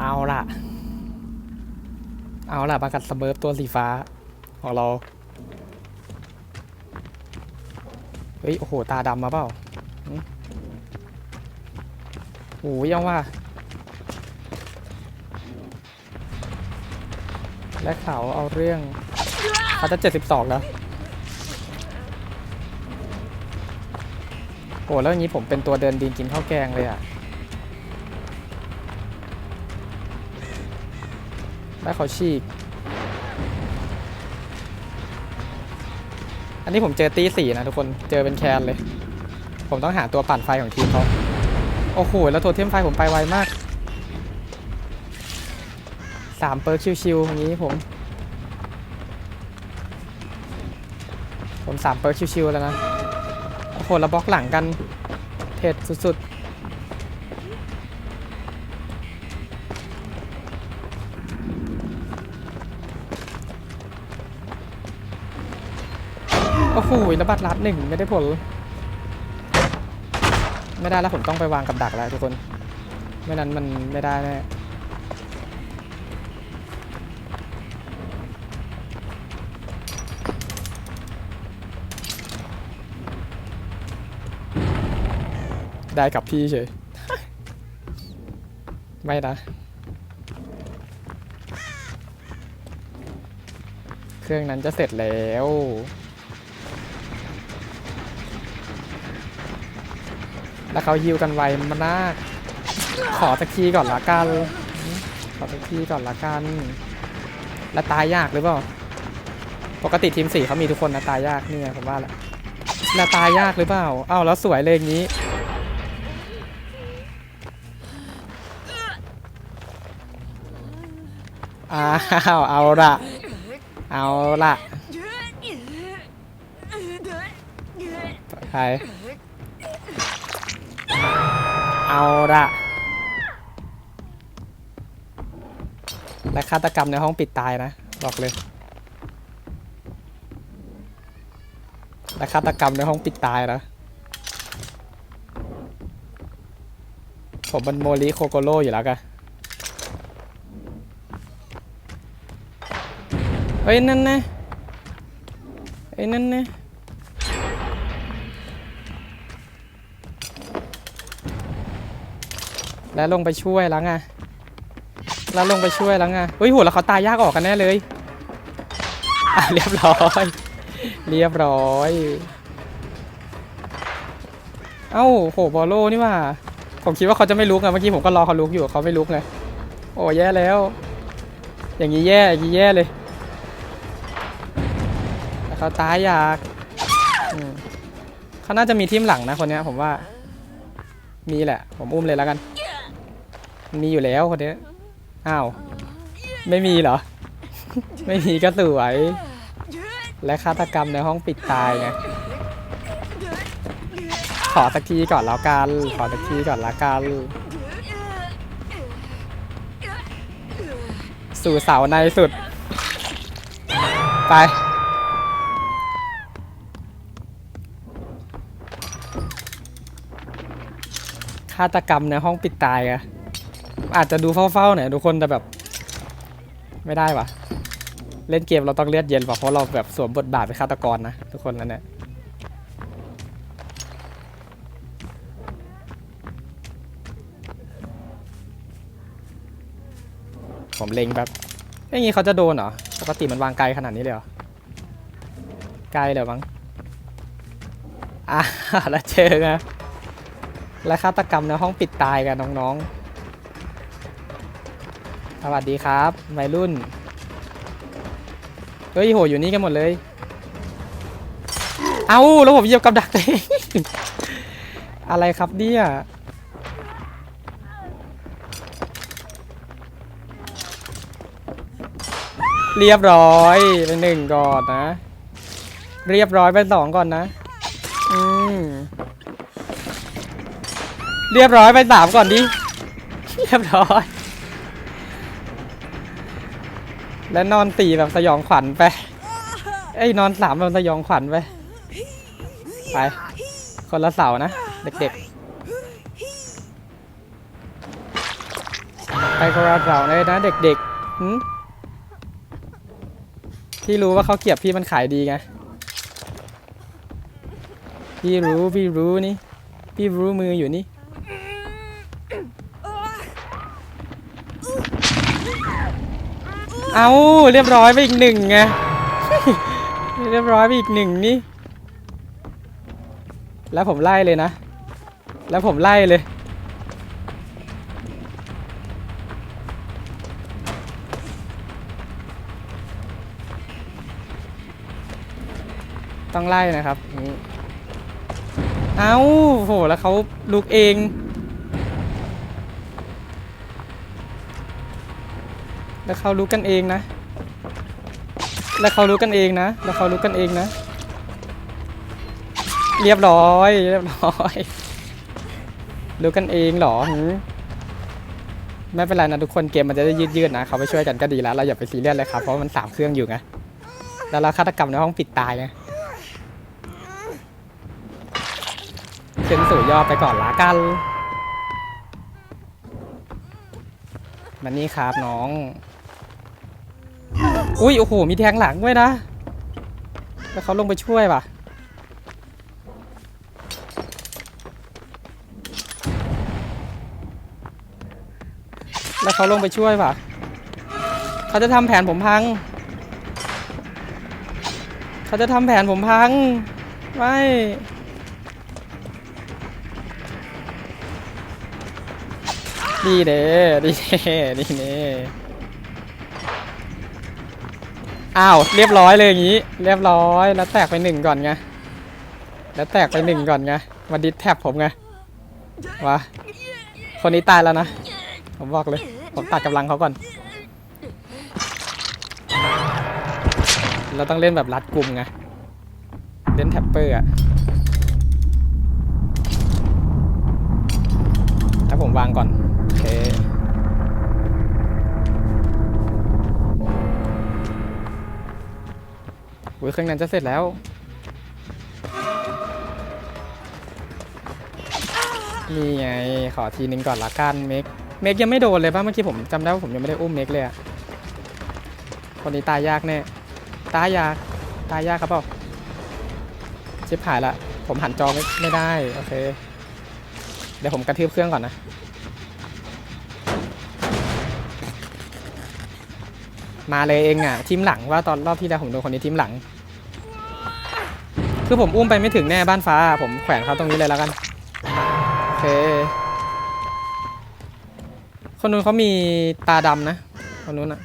เอาล่ะ เอาล่ะมากัดสเบิร์ฟตัวสีฟ้าของเรา เฮ้ย โอ้โห ตาดำมาเปล่าโอ้ยยังว่าและเขาเอาเรื่องเขาจะเจ็ดสิบสองแล้วโอ้แล้วอย่างนี้ผมเป็นตัวเดินดินกินข้าวแกงเลยอะ ได้เขาฉีก อันนี้ผมเจอตีสี่นะทุกคน เจอเป็นแคนเลย ผมต้องหาตัวปั่นไฟของทีมเขา โอ้โห แล้วโทเทมไฟผมไปไวมากสามเปิร์กชิวๆอย่างนี้ผม ผมสามเปิร์กชิวๆแล้วนะ โอ้โห แล้วบล็อกหลังกัน เท็ดสุดๆ โอ้โหแล้วบัตรลัดหนึ่งไม่ได้ผล ไม่ได้แล้วผมต้องไปวางกับดักแล้วทุกคน ไม่นั้นมันไม่ได้แน่ได้กับพี่เฉย ไม่นะ เครื่องนั้นจะเสร็จแล้ว แล้วเขาฮิวกันไวมากขอสักทีก่อนละกัน ขอสักทีก่อนละกัน แล้วตายยากหรือเปล่า ปกติทีมสี่เขามีทุกคนนะตายยากนี่ไงผมว่าแหละแล้วตายยากหรือเปล่า อ้าวแล้วสวยเลยอย่างนี้ อ้าว เอาละเอาละใคร เอาละและฆาตกรรมในห้องปิดตายนะ บอกเลย และฆาตกรรมในห้องปิดตายนะ ผมเป็นโมริโคโกโร่อยู่แล้วกันเฮ้ยนั่นนะเฮ้ยนั่นนะ แล้วลงไปช่วยแล้วไงแล้วลงไปช่วยแล้วไงเฮ้ยโหแล้วเขาตายยากออกกันแน่เลยอะเรียบร้อย เรียบร้อย เอ้าโหบอลโลนี่ว่า ผมคิดว่าเขาจะไม่ลุกอะเมื่อกี้ผมก็รอเขาลุกอยู่เขาไม่ลุกเลยโอ้แย่แล้ว อย่างนี้แย่อย่างนี้แย่เลยแเขาตายอยากเขาน่าจะมีทีมหลังนะคนนี้ผมว่า มีแหละ ผมอุ้มเลยแล้วกัน มีอยู่แล้วคนเนี้ยอ้าว ไม่มีเหรอ ไม่มีก็สวย และฆาตกรรมในห้องปิดตายไงขอสักทีก่อนแล้วกัน ขอสักทีก่อนละกัน สู่เสาในสุด ไปฆาตกรรมในห้องปิดตายอะ อาจจะดูเฝ้าๆหน่อยทุกคนแต่แบบ ไม่ได้วะเล่นเกมเราต้องเลือดเย็นว่ะเพราะเราแบบสวมบทบาทเป็นฆาตกรนะทุกคนนั่นแหละผมเล็งแบบอย่างงี้เขาจะโดนเหรอปกติมันวางไกลขนาดนี้เลยเหรอไกลเลยมั้งอะแล้วเจอไงและฆาตกรรมในห้องปิดตายกันน้องๆ สวัสดีครับวัยรุ่น เฮ้ยโหอยู่นี่กันหมดเลย เอาแล้วผมเหยียบกับดักเองอะไรครับเนี่ยเรียบร้อยไปหนึ่งก่อนนะ เรียบร้อยไปสองก่อนนะ อืมเรียบร้อยไปสามก่อนดิ เรียบร้อย และนอนสี่แบบสยองขวัญไปเอ้ยนอนสามแบบสยองขวัญไปไปคนละเสานะเด็กๆ ไปกระเราเลยนะเด็กๆพี่รู้ว่าเขาเกรียบพี่มันขายดีไงพี่รู้พี่รู้นี่ พี่รู้มืออยู่นี่ เอาเรียบร้อยไปอีกหนึ่งไงเรียบร้อยไปอีกหนึ่งนี่ แล้วผมไล่เลยนะ แล้วผมไล่เลย ต้องไล่นะครับนี่เอ้าโห แล้วเขาลุกเอง แล้วเขารู้กันเองนะ แล้วเขารู้กันเองนะ แล้วเขารู้กันเองนะ เรียบร้อย เรียบร้อย รู้กันเองหรอไม่เป็นไรนะทุกคนเกมมันจะได้ยืดๆนะเขาไปช่วยกันก็ดีแล้วเราอย่าไปซีเรียสเลยครับเพราะมันสามเครื่องอยู่ไงแล้วเราฆาตกรรมในห้องปิดตายไงขึ้นสู่ยอดไปก่อนละกันมันนี่ครับน้อง อุ้ยโอ้โหมีแทงหลังด้วยนะแล้วเขาลงไปช่วยป่ะแล้วเขาลงไปช่วยป่ะ เขาจะทำแผนผมพัง เขาจะทำแผนผมพัง ไม่ ดีเด้ดีเด้ดีเด้ อ้าวเรียบร้อยเลยอย่างนี้ เรียบร้อยแล้วแตกไปหนึ่งก่อนไงแล้วแตกไปหนึ่งก่อนไงมาดิสแท็บผมไงวะคนนี้ตายแล้วนะ ผมบอกเลย ผมตัดกำลังเขาก่อน เราต้องเล่นแบบรัดกลุ่มไง เล่นแท็ปเปอร์อะแล้วผมวางก่อน โอ เคอุ้ยเครื่องนั้นจะเสร็จแล้ว นี่ไง ขอทีนึงก่อนละกันเมก เมกยังไม่โดนเลยป่ะเมื่อกี้ผมจำได้ว่าผมยังไม่ได้อุ้มเมกเลยอะคนนี้ตายยากแน่ ตายยาก ตายยากครับเปล่าชิบหายละ ผมหันจอไม่ไม่ได้ โอเค เดี๋ยวผมกระทืบเครื่องก่อนนะ มาเลยเองอะทีมหลังว่าตอนรอบที่แล้วผมโดนคนนี้ทีมหลัง คือผมอุ้มไปไม่ถึงแน่บ้านฟ้า ผมแขวนเขาตรงนี้เลยแล้วกันโอเค คนนู้นเขามีตาดำนะ คนนู้นอะ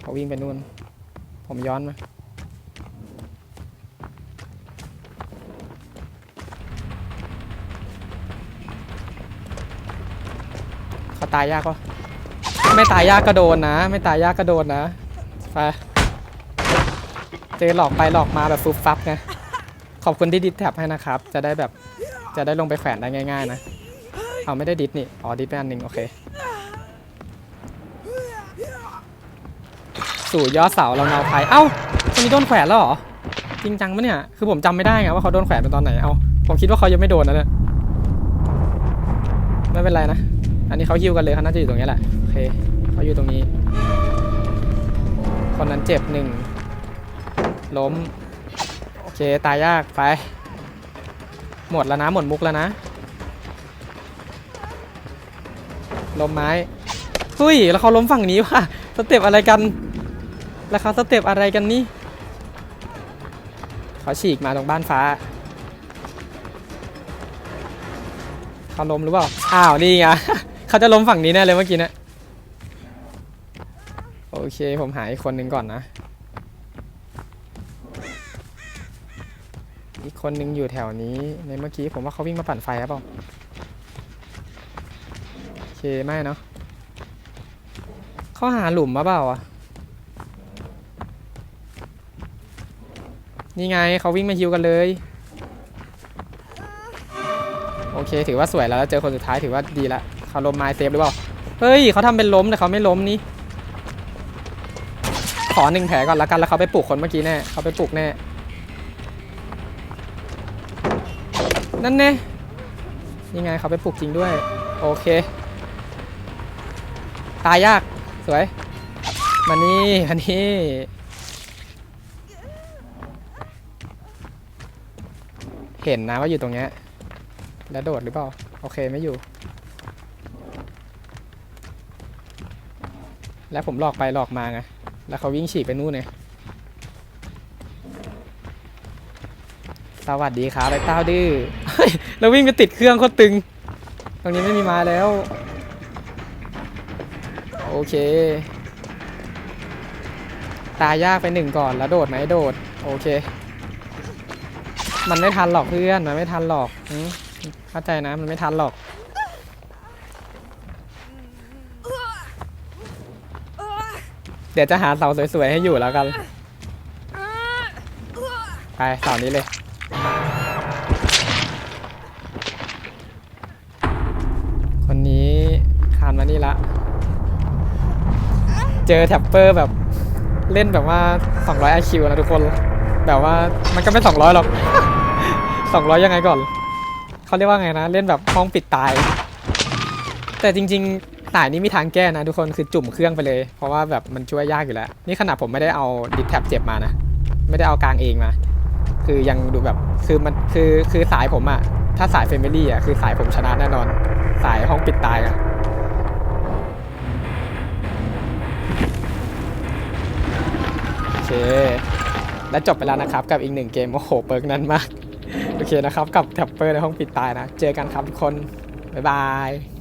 เขาวิ่งไปนู่น ผมย้อนมา ตายยากปะไม่ตายยากก็โดนนะ ไม่ตายยากก็โดนนะไปเจอหลอกไปหลอกมาแบบฟุบฟับไงขอบคุณที่ดิสแท็บให้นะครับ จะได้แบบจะได้ลงไปแขวนได้ง่าย ๆ นะ เอาไม่ได้ดิสนี่ อ๋อดิสไปอันหนึ่งโอเค สู่ยอดเสาเราเนาไทยเอ้าคนนี้โดนแขวนแล้วเหรอ จริงจังปะเนี่ย คือผมจำไม่ได้ไงว่าเขาโดนแขวนเป็นตอนไหน เอาผมคิดว่าเขายังไม่โดนนะเนี่ย ไม่เป็นไรนะ อันนี้เขาฮิวกันเลยเขาน่าจะอยู่ตรงนี้แหละโอเคเขาอยู่ตรงนี้ คนนั้นเจ็บหนึ่งล้มโอเคตายยากไป หมดแล้วนะหมดมุกแล้วนะล้มไม้เฮ้ยแล้วเขาล้มฝั่งนี้ว่ะสเต็ปอะไรกัน แล้วเขาสเต็ปอะไรกันนี่เขาฉีกมาตรงบ้านฟ้าเขาล้มหรือเปล่าอ้าวนี่ไง เขาจะล้มฝั่งนี้แน่เลยเมื่อกี้นะโอเคผมหาอีกคนหนึ่งก่อนนะ อีกคนหนึ่งอยู่แถวนี้ในเมื่อกี้ผมว่าเขาวิ่งมาปั่นไฟหรือเปล่าโอเคไม่เนาะเขาหาหลุมมาเปล่าอะนี่ไงเขาวิ่งมาฮิวกันเลย โอเค ถือว่าสวยแล้วแล้วเจอคนสุดท้ายถือว่าดีละ เขาล้มไม้เซฟหรือเปล่า เฮ้ยเขาทำเป็นล้มแต่เขาไม่ล้มนี่ ขอหนึ่งแผลก่อนละกันแล้วเขาไปปลุกคนเมื่อกี้แน่เขาไปปลุกแน่ นั่นแน่นี่ไงเขาไปปลูกจริงด้วย โอเค ตายยากสวยมานี่มานี่เห็นนะว่าอยู่ตรงเนี้ยแล้วโดดหรือเปล่า โอเคไม่อยู่ แล้วผมหลอกไปหลอกมาไง แล้วเขาวิ่งฉีกไปนู่นเนี่ยสวัสดีครับไอ้เต้าดื้อเฮ้ยเราวิ่งไปติดเครื่องโคตรตึง ตรงนี้ไม่มีมาแล้ว โอเค ตายยากไปหนึ่งก่อนแล้วโดดไหมโดด โอเค มันไม่ทันหรอกเพื่อน มันไม่ทันหรอกหืมเข้าใจนะ มันไม่ทันหรอก เดี๋ยวจะหาเสาสวยๆให้อยู่แล้วกัน ไปเสานี้เลย คนนี้คานมานี่ละ เจอแท็ปเปอร์แบบเล่นแบบว่า 200 IQ นะทุกคน แบบว่ามันก็ไม่ 200 หรอก 200 ยังไงก่อน เขาเรียกว่าไงนะ เล่นแบบห้องปิดตาย แต่จริง ๆ สายนี้มีทางแก้นะทุกคนคือจุ่มเครื่องไปเลย เพราะว่าแบบมันช่วยยากอยู่แล้ว นี่ขนาดผมไม่ได้เอาดิสแท็บเจ็บมานะ ไม่ได้เอากลางเองมา คือยังดูแบบคือมันคือคือสายผมอะถ้าสายเฟมิลี่อะคือสายผมชนะแน่นอน สายห้องปิดตายอะโอเค และจบไปแล้วนะครับกับอีกหนึ่งเกม โอ้โห เปิร์กนั้นมาก โอเคนะครับ กับแท็ปเปอร์ในห้องปิดตายนะ เจอกันครับทุกคน บ๊ายบาย